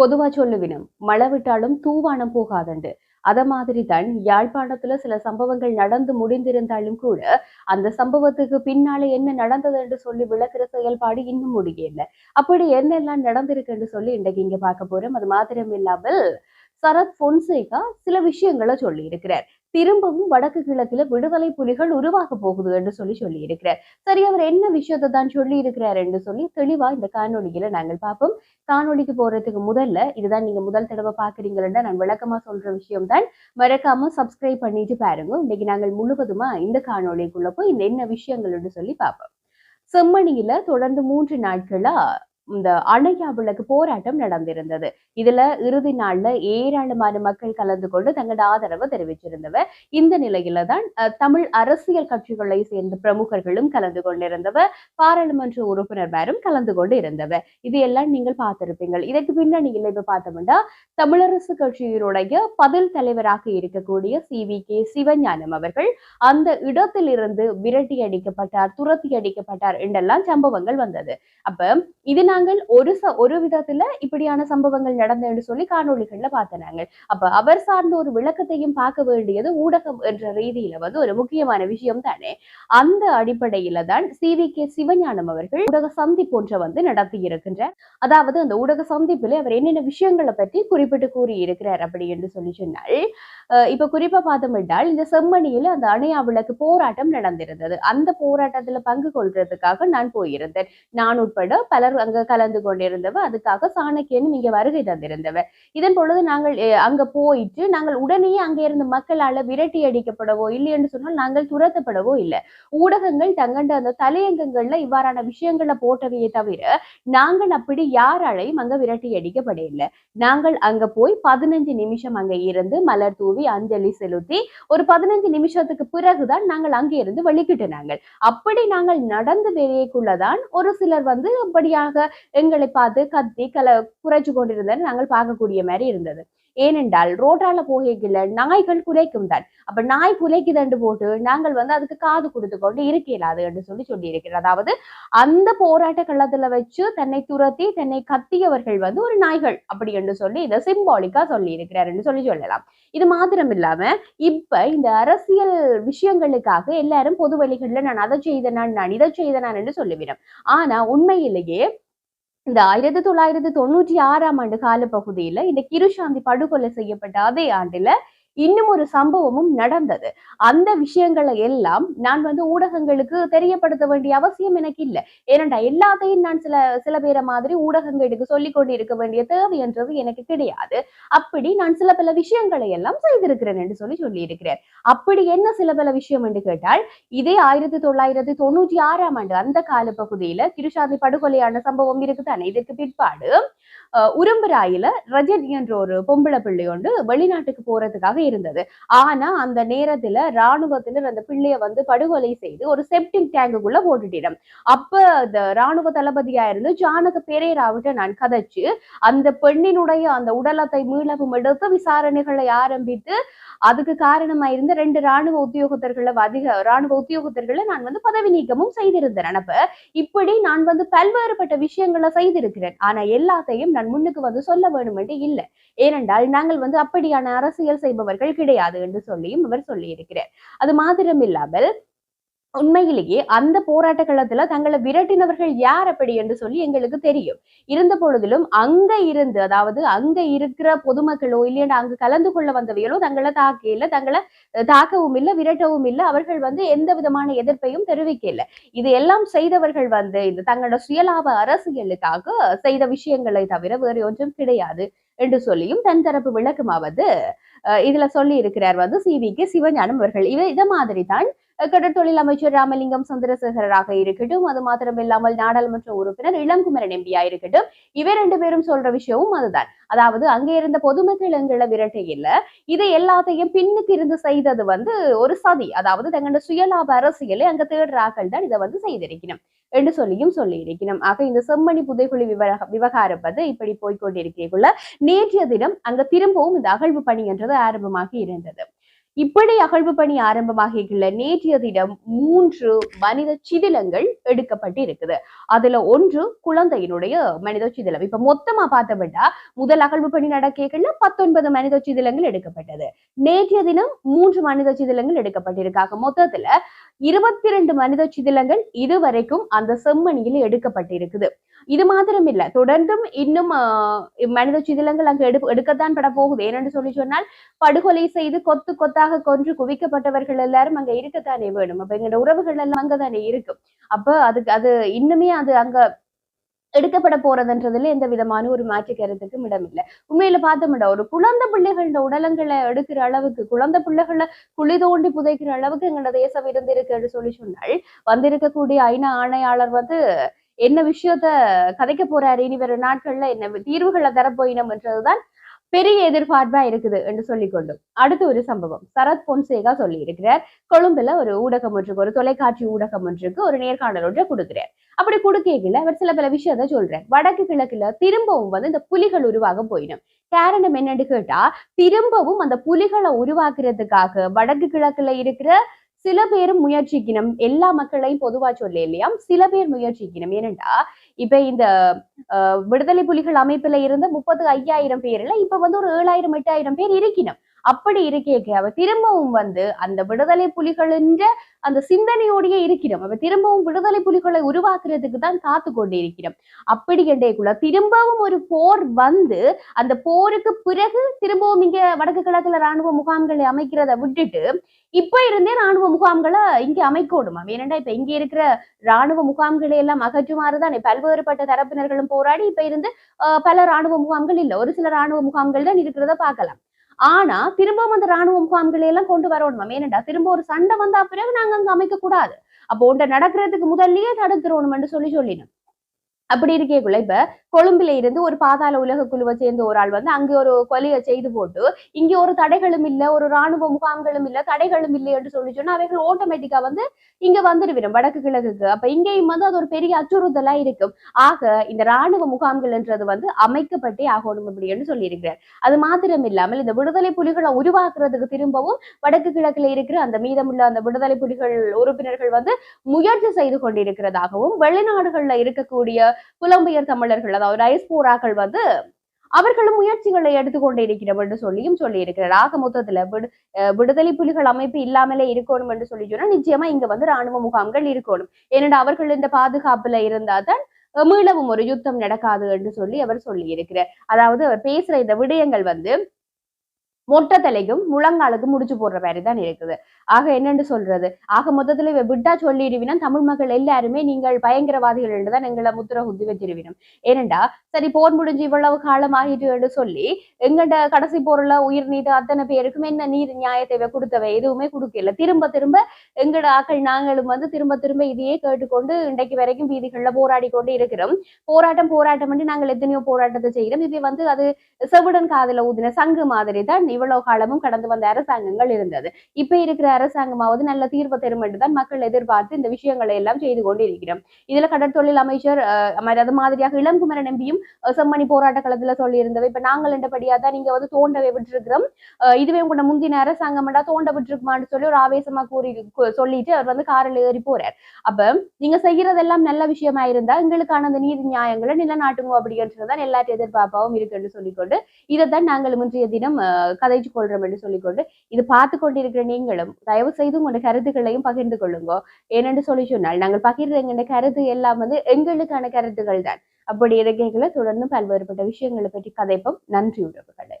பொதுவா சொல்லுவினும் மழை விட்டாலும் தூவானம் போகாதண்டு. அத மாதிரி தான் யாழ்ப்பாணத்துல சில சம்பவங்கள் நடந்து முடிந்திருந்தாலும் கூட அந்த சம்பவத்துக்கு பின்னாலே என்ன நடந்தது என்று சொல்லி விளக்குற செயல்பாடு இன்னும் முடியல. அப்படி என்னெல்லாம் நடந்திருக்குன்னு சொல்லி இன்றைக்கு இங்க பார்க்க போறோம். அது மாத்திரம் இல்லாமல் சரத் பொன்சேகா சில விஷயங்களை சொல்லி இருக்கிறார் திரும்பவும் வடக்கு கிழக்குல விடுதலை புலிகள் உருவாக போகுது என்று சொல்லி சொல்லி இருக்கிறார் சரி அவர் என்ன விஷயத்தை தான் சொல்லி இருக்கிறார் என்று சொல்லி தெளிவா இந்த காணொலியில நாங்கள் பார்ப்போம். காணொலிக்கு போறதுக்கு முதல்ல இதுதான் நீங்க முதல் தடவை பாக்குறீங்கன்னா நான் விளக்கமா சொல்ற விஷயம் தான் மறக்காம சப்ஸ்கிரைப் பண்ணிட்டு பாருங்க. இன்னைக்கு நாங்கள் முழுவதுமா இந்த காணொலிக்குள்ள போய் இந்த என்ன விஷயங்கள் என்று சொல்லி பார்ப்போம். செம்மணியில தொடர்ந்து மூன்று நாட்களா இந்த அணையா விளக்கு போராட்டம் நடந்திருந்தது. இதுல இறுதி நாள்ல ஏராளமான மக்கள் கலந்து கொண்டு தங்களோட ஆதரவு தெரிவிச்சிருந்தவர். இந்த நிலையில தான் தமிழ் அரசியல் கட்சிகளை சேர்ந்த பிரமுகர்களும் கலந்து கொண்டிருந்தவர். பாராளுமன்ற உறுப்பினர்மாரும் கலந்து கொண்டு இருந்தவர். இது எல்லாம் நீங்கள் பார்த்திருப்பீங்க இதற்கு பின்னணியில் இப்ப பார்த்தோம்னா தமிழரசு கட்சியினுடைய பதில் தலைவராக இருக்கக்கூடிய சி. வி. கே. சிவஞானம் அவர்கள் அந்த இடத்திலிருந்து விரட்டி அடிக்கப்பட்டார் துரத்தி அடிக்கப்பட்டார் என்றெல்லாம் சம்பவங்கள் வந்தது. அப்ப இது நாங்கள் ஒரு ச ஒரு விதத்துல இப்படியான சம்பவங்கள் நடந்ததுன்னு சொல்லி காணொளிகள்ல பார்த்தனாங்க. அப்ப அவர் சார்ந்த ஒரு விளக்கத்தையும் பார்க்க வேண்டியது ஊடகம் என்ற ரீதியில வந்து ஒரு முக்கியமான விஷயம் தானே. அந்த அடிப்படையில தான் சி. வி. கே. சிவஞானம் அவர்கள் ஊடக சந்திப்பு ஒன்றை வந்து நடத்தி இருக்கின்றார். அதாவது அந்த ஊடக சந்திப்பில் அவர் என்னென்ன விஷயங்களை பற்றி குறிப்பிட்டு கூறி இருக்கிறார் அப்படி என்று சொல்லி சொன்னால் இப்ப குறிப்பா பார்த்தோம் என்றால் இந்த செம்மணியில அந்த அணையா விளக்கு போராட்டம் நடந்திருந்தது. அந்த போராட்டத்துல பங்கு கொள்றதுக்காக நான் போயிருந்தேன். நான் உட்பட பலர் அங்க கலந்து கொண்டிருந்தவ அதுக்காக சாணக்கியனும் இங்க வருகை தந்திருந்தவர் இதன் பொழுது நாங்கள் அங்க போயிட்டு நாங்கள் உடனே அங்கே இருந்த மக்களால விரட்டி அடிக்கப்படவோ இல்லை என்று சொன்னால் நாங்கள் துரத்தப்படவோ இல்லை. ஊடகங்கள் தங்கண்ட அந்த தலையங்கங்கள்ல இவ்வாறான விஷயங்களை போட்டவையே தவிர நாங்கள் அப்படி யாராலையும் அங்க விரட்டி அடிக்கப்படையில்லை நாங்கள் அங்க போய் பதினஞ்சு நிமிஷம் அங்க இருந்து மலர் தூவி அஞ்சலி செலுத்தி ஒரு பதினஞ்சு நிமிஷத்துக்கு பிறகுதான் நாங்கள் அங்கே இருந்து வெளிக்கிட்டு நாங்கள். அப்படி நாங்கள் நடந்து வெளியேக்குள்ளதான் ஒரு சிலர் வந்து அப்படியாக எங்களை பார்த்து கத்தி கல குறைச்சு கொண்டிருந்தது நாங்கள் பார்க்கக்கூடிய மாதிரி இருந்தது. ஏனென்றால் ரோட்டால போகைக்குள்ள நாய்கள் குலைக்கும் தான். அப்ப நாய் குலைக்குதண்டு போட்டு நாங்கள் வந்து அதுக்கு காது கொடுத்து கொண்டு இருக்கலாது என்று சொல்லி சொல்லி இருக்கிறோம் அதாவது அந்த போராட்ட களத்துல வச்சு தன்னை துரத்தி தன்னை கத்தியவர்கள் வந்து ஒரு நாய்கள் அப்படி என்று சொல்லி இதை சிம்பாலிக்கா சொல்லி இருக்கிறார் என்று சொல்லி சொல்லலாம். இது மாத்திரம் இல்லாம இப்ப இந்த அரசியல் விஷயங்களுக்காக எல்லாரும் பொது வழிகள்ல நான் அதை செய்தனான் நான் இதை செய்தனான் என்று சொல்லுவிடும். ஆனா உண்மையிலேயே இந்த ஆயிரத்தி தொள்ளாயிரத்தி தொண்ணூற்றி ஆறாம் ஆண்டு காலப்பகுதியில இந்த கிருஷாந்தி படுகொலை செய்யப்பட்ட அதே ஆண்டுல இன்னும் ஒரு சம்பவமும் நடந்தது. அந்த விஷயங்களை எல்லாம் நான் வந்து ஊடகங்களுக்கு தெரியப்படுத்த வேண்டிய அவசியம் எனக்கு இல்லை. ஏனண்டா எல்லாத்தையும் நான் சில சில பேரை மாதிரி ஊடகங்களுக்கு சொல்லிக் கொண்டு இருக்க வேண்டிய தேவை என்றது எனக்கு கிடையாது. அப்படி நான் சில பல விஷயங்களை எல்லாம் செய்திருக்கிறேன் என்று சொல்லி சொல்லி இருக்கிறேன் அப்படி என்ன சில பல விஷயம் என்று கேட்டால் இதே ஆயிரத்தி தொள்ளாயிரத்தி தொண்ணூற்றி ஆறாம் ஆண்டு அந்த காலப்பகுதியில கிருஷாந்தி படுகொலையான சம்பவம் இருக்குதானே? இதற்கு பிற்பாடு அஹ், உரும்புராயில ரஜினி என்ற ஒரு பொம்பளை பிள்ளை ஒன்று வெளிநாட்டுக்கு போறதுக்காக இருந்தது. ஆனா அந்த நேரத்துல ராணுவத்தினர் அந்த பிள்ளைய வந்து படுகொலை செய்து ஒரு செப்டிக் டேங்குக்குள்ள போட்டுட்டிடம். அப்ப அந்த ராணுவ தளபதியா இருந்து ஜானக பெரேராவிட்ட நான் கதைச்சு அந்த பெண்ணினுடைய அந்த உடலத்தை மீளவும் எடுத்து விசாரணைகளை ஆரம்பித்து அதுக்கு காரணமா இருந்த ரெண்டு ராணுவ உத்தியோகத்தர்களை அதிக ராணுவ உத்தியோகத்தர்களை நான் வந்து பதவி நீக்கமும் செய்திருந்தேன். அப்ப இப்படி நான் வந்து பல்வேறுபட்ட விஷயங்களை செய்திருக்கிறேன். ஆனா எல்லாத்தையும் நான் முன்னுக்கு வந்து சொல்ல வேண்டும் என்று இல்லை. ஏனென்றால் நாங்கள் வந்து அப்படியான அரசியல் செய்பவர் செய்பவர்கள் கிடையாது என்று சொல்லியும் அவர் சொல்லியிருக்கிறார். அது மாத்திரம் இல்லாமல் உண்மையிலேயே அந்த போராட்ட களத்துல தங்களை விரட்டினவர்கள் யார் அப்படி என்று சொல்லி எங்களுக்கு தெரியும். இருந்த பொழுதிலும் அங்க இருந்து அதாவது அங்க இருக்கிற பொதுமக்களோ இல்லையா அங்கு கலந்து கொள்ள வந்தவைகளோ தங்களை தாக்கல தங்களை தாக்கவும் இல்லை விரட்டவும் இல்லை அவர்கள் வந்து எந்த விதமான எதிர்ப்பையும் தெரிவிக்கல இது எல்லாம் செய்தவர்கள் வந்து இந்த தங்களோட சுயலாப அரசியலுக்காக செய்த விஷயங்களை தவிர வேறு ஒன்றும் கிடையாது என்று சொல்லியும் தன் தரப்பு விளக்கமாவது அஹ், இதுல சொல்லி இருக்கிறார் வந்து சி வி கே சிவஞானம் அவர்கள். இவ இத மாதிரி தான் கடற்தொழில் அமைச்சர் ராமலிங்கம் சந்திரசேகரராக இருக்கட்டும் அது மாத்திரம் இல்லாமல் நாடாளுமன்ற உறுப்பினர் இளங்குமரன் எம்பியா இருக்கட்டும் இவை ரெண்டு பேரும் சொல்ற விஷயமும் அதுதான். அதாவது அங்கே இருந்த பொதுமக்கள் எங்களை விரட்ட இல்ல. இதை எல்லாத்தையும் பின்னுக்கு இருந்து செய்தது வந்து ஒரு சதி. அதாவது தங்களோட சுயலாப அரசியலை அங்க தேடுறாக்கள் தான் இதை வந்து செய்திருக்கணும். என்று சொல்லியும் சொல்லியிருக்கணும். ஆக இந்த செம்மணி புதைக்குழி விவக விவகாரம் வந்து இப்படி போய்கொண்டிருக்கக்குள்ள நேற்றைய தினம் அங்க திரும்பவும் இந்த அகழ்வு பணி என்றது ஆரம்பமாகி இருந்தது. இப்படி அகழ்வு பணி ஆரம்பமாகியுள்ள நேற்றைய தினம் மூன்று மனித சிதிலங்கள் எடுக்கப்பட்டு இருக்குது அதுல ஒன்று குழந்தையினுடைய மனித சிதிலம். இப்ப மொத்தமா பார்த்தோம்னா முதல் அகழ்வு பணி நடக்கல பத்தொன்பது மனித சிதிலங்கள் எடுக்கப்பட்டது. நேற்றைய தினம் மூன்று மனித சிதிலங்கள் எடுக்கப்பட்டிருக்காங்க மொத்தத்துல இருபத்தி ரெண்டு மனித சிதிலங்கள் இதுவரைக்கும் அந்த செம்மணியில் எடுக்கப்பட்டிருக்குது. இது மாத்திரம் இல்ல தொடர்ந்தும் இன்னும் ஆஹ், மனித சிதிலங்கள் அங்கு எடு எடுக்கத்தான் பட போகுது. ஏனென்று சொல்லி சொன்னால் படுகொலை செய்து கொத்து கொத்தாக கொன்று குவிக்கப்பட்டவர்கள் எல்லாரும் அங்க இருக்கத்தானே வேணும். அப்ப எங்களோட உறவுகள் எல்லாம் அங்கதானே இருக்கும். அப்ப அதுக்கு அது இன்னுமே அது அங்க எடுக்கப்பட போறதுன்றதுல எந்த விதமான ஒரு மாற்று கருத்துக்கும் இடமில்லை. உண்மையில பார்த்தோம்டா ஒரு குழந்தை பிள்ளைகளோட உடலங்களை எடுக்கிற அளவுக்கு குழந்தை பிள்ளைகளை குழி தோண்டி புதைக்கிற அளவுக்கு எங்களோட தேசம் இருந்திருக்குன்னு சொல்லி சொன்னால் வந்திருக்கக்கூடிய ஐநா ஆணையாளர் வந்து என்ன விஷயத்த கதைக்க போறாரு இனி வரும் நாட்கள்ல என்ன தீர்வுகளை தரப்போயினம் என்றதுதான் பெரிய எதிர்பார்ப்பா இருக்குது என்று சொல்லிக்கொண்டு அடுத்து ஒரு சம்பவம். சரத் பொன்சேகா சொல்லி இருக்கிறார் கொழும்புல ஒரு ஊடகம் ஒன்றுக்கு ஒரு தொலைக்காட்சி ஊடகம் ஒன்றுக்கு ஒரு நேர்காணல் ஒன்றை கொடுக்கிறார். அப்படி கொடுக்கல அவர் சில பல விஷயத்த சொல்றார். வடக்கு கிழக்குல திரும்பவும் வந்து இந்த புலிகள் உருவாக போயிடும். காரணம் என்னன்னு கேட்டா திரும்பவும் அந்த புலிகளை உருவாக்குறதுக்காக வடக்கு கிழக்குல இருக்கிற சில பேரும் முயற்சிக்கணும். எல்லா மக்களையும் பொதுவா சொல்ல இல்லையாம். சில பேர் முயற்சிக்கணும். ஏனென்றா இப்ப இந்த விடுதலை புலிகள் அமைப்புல இருந்து முப்பது ஐயாயிரம் பேர்ல இப்ப வந்து ஒரு ஏழாயிரம் எட்டாயிரம் பேர் இருக்கணும் அப்படி இருக்கேக்க அவ திரும்பவும் வந்து அந்த விடுதலை புலிகளின்ற அந்த சிந்தனையோடயே இருக்கிறோம். அவ திரும்பவும் விடுதலை புலிகளை உருவாக்குறதுக்கு தான் காத்து கொண்டு இருக்கிறோம் அப்படி என்றேக்குள்ள திரும்பவும் ஒரு போர் வந்து அந்த போருக்கு பிறகு திரும்பவும் இங்க வடக்கு கிழக்குல ராணுவ முகாம்களை அமைக்கிறத விட்டுட்டு இப்ப இருந்தே ராணுவ முகாம்களை இங்க அமைக்கணும். ஏனெண்டா இப்ப இங்க இருக்கிற ராணுவ முகாம்களை எல்லாம் அகற்றுமாறுதான்? பல்வேறுபட்ட தரப்பினர்களும் போராடி இப்ப இருந்து அஹ், பல ராணுவ முகாம்கள் இல்ல. ஒரு சில ராணுவ முகாம்கள் தான் இருக்கிறத பார்க்கலாம். ஆனா திரும்பவும் அந்த ராணுவ முகாம்களை எல்லாம் கொண்டு வரணுமா. ஏனண்டா? திரும்ப ஒரு சண்டை வந்தா பிறகு நாங்க அங்க அமைக்க கூடாது அப்போ ஒன்றை நடக்கிறதுக்கு முதல்லயே என்று சொல்லி சொல்லினோம். அப்படி இருக்கேக்குள்ள இப்ப கொழும்புல இருந்து ஒரு பாதாள உலக குழுவை சேர்ந்த ஒரு ஆள் வந்து அங்க ஒரு கொலையை செய்து போட்டு இங்க ஒரு தடைகளும் இல்ல ஒரு ராணுவ முகாம்களும் இல்ல தடைகளும் இல்லை என்று சொல்லி சொன்னா அவைகள் ஆட்டோமேட்டிக்கா வந்து இங்க வந்துருவிடும் வடக்கு கிழக்குக்கு. அப்ப இங்கேயும் வந்து அது ஒரு பெரிய அச்சுறுத்தலா இருக்கும். ஆக இந்த ராணுவ முகாம்கள் என்றது வந்து அமைக்கப்பட்டே ஆகணும் அப்படின்னு சொல்லியிருக்கிறார். அது மாத்திரம் இல்லாமல் இந்த விடுதலை புலிகளை உருவாக்குறதுக்கு திரும்பவும் வடக்கு கிழக்குல இருக்கிற அந்த மீதமுள்ள அந்த விடுதலை புலிகள் உறுப்பினர்கள் வந்து முயற்சி செய்து கொண்டிருக்கிறதாகவும் வெளிநாடுகள்ல இருக்கக்கூடிய புலம்பெயர் தமிழர்கள் அதாவது டயஸ்போராக்கள் வந்து அவர்களும் முயற்சிகளை எடுத்துக்கொண்டு இருக்கிறோம் என்று சொல்லியும் சொல்லி இருக்கிறார் ஆக மொத்தத்துல விடு அஹ் விடுதலை புலிகள் அமைப்பு இல்லாமலே இருக்கணும் என்று சொல்லி சொன்னா நிச்சயமா இங்க வந்து ராணுவ முகாம்கள் இருக்கணும். ஏனென்றால் அவர்கள் இந்த பாதுகாப்புல இருந்தாதான் மீளவும் ஒரு யுத்தம் நடக்காது என்று சொல்லி அவர் சொல்லி இருக்கிறார் அதாவது அவர் பேசுற இந்த விடயங்கள் வந்து மொட்டை தலைக்கும் முழங்காலுக்கும் முடிச்சு போடுற மாதிரி தான் இருக்குது. ஆக என்னன்னு சொல்றது? ஆக மொத்தத்துல இவ விட்டா சொல்லிடுவினா தமிழ் மக்கள் எல்லாருமே நீங்கள் பயங்கரவாதிகள் என்று தான் எங்களை முத்திர குத்தி வச்சிருவினும். ஏனண்டா சரி போர் முடிஞ்சு இவ்வளவு காலம் ஆகிட்டு சொல்லி எங்கட கடைசி போர்ல உயிர் நீத்த அத்தனை பேருக்கும் என்ன நீர் நியாயத்தை கொடுத்தவை கொடுத்தவ எதுவுமே கொடுக்கல. திரும்ப திரும்ப எங்கட ஆக்கள் நாங்களும் வந்து திரும்ப திரும்ப இதையே கேட்டுக்கொண்டு இன்றைக்கு வரைக்கும் வீதிகள்ல போராடி கொண்டு இருக்கிறோம். போராட்டம் போராட்டம் பண்ணி நாங்கள் எத்தனையோ போராட்டத்தை செய்கிறோம் இது வந்து அது செவிடன் காதுல ஊதின சங்கு மாதிரி தான் இவ்வளவு காலமும் கடந்து வந்த அரசாங்கங்கள் இருந்தது. இப்ப இருக்கிற அரசாங்கமாவது நல்ல தீர்வு தரும் என்றுதான் மக்கள் எதிர்பார்த்து இந்த விஷயங்களை எல்லாம் செய்து கொண்டிருக்கிறோம். இதுல கடற்தொழில் அமைச்சர் அது மாதிரியாக இளங்குமரன் எம்பியும் செம்மணி போராட்ட களத்துல சொல்லி இருந்தவை இப்ப நாங்கள் என்றபடியா தான் நீங்க வந்து தோண்டவே விட்டுருக்கிறோம். இதுவே உங்களோட முந்தின அரசாங்கம்டா தோண்ட விட்டுருக்குமான்னு சொல்லி ஒரு ஆவேசமா கூறி சொல்லிட்டு அவர் வந்து காரில் ஏறி போறார். அப்ப நீங்க செய்யறதெல்லாம் நல்ல விஷயமா இருந்தா எங்களுக்கான அந்த நீதி நியாயங்களை நிலநாட்டுங்க அப்படின்றதுதான் எல்லாத்தையும் எதிர்பார்ப்பாவும் இருக்குன்னு சொல்லிக்கொண்டு இதைத்தான் நாங்கள் முந்தைய தினம் அஹ், கொள்றோம் என்று சொல்லிக்கொண்டு இது பார்த்து கொண்டிருக்கிற நீங்களும் தயவு செய்து உங்களோட கருத்துக்களையும் பகிர்ந்து கொள்ளுங்க. ஏனென்று சொல்லி சொன்னால் நாங்கள் பகிர்ற எங்களுடைய கருத்து எல்லாம் வந்து எங்களுக்கான கருத்துக்கள் தான். அப்படி இருக்கைகளை தொடர்ந்து பல்வேறுபட்ட விஷயங்களை பற்றி கதைப்போம். நன்றி உறவுகளை.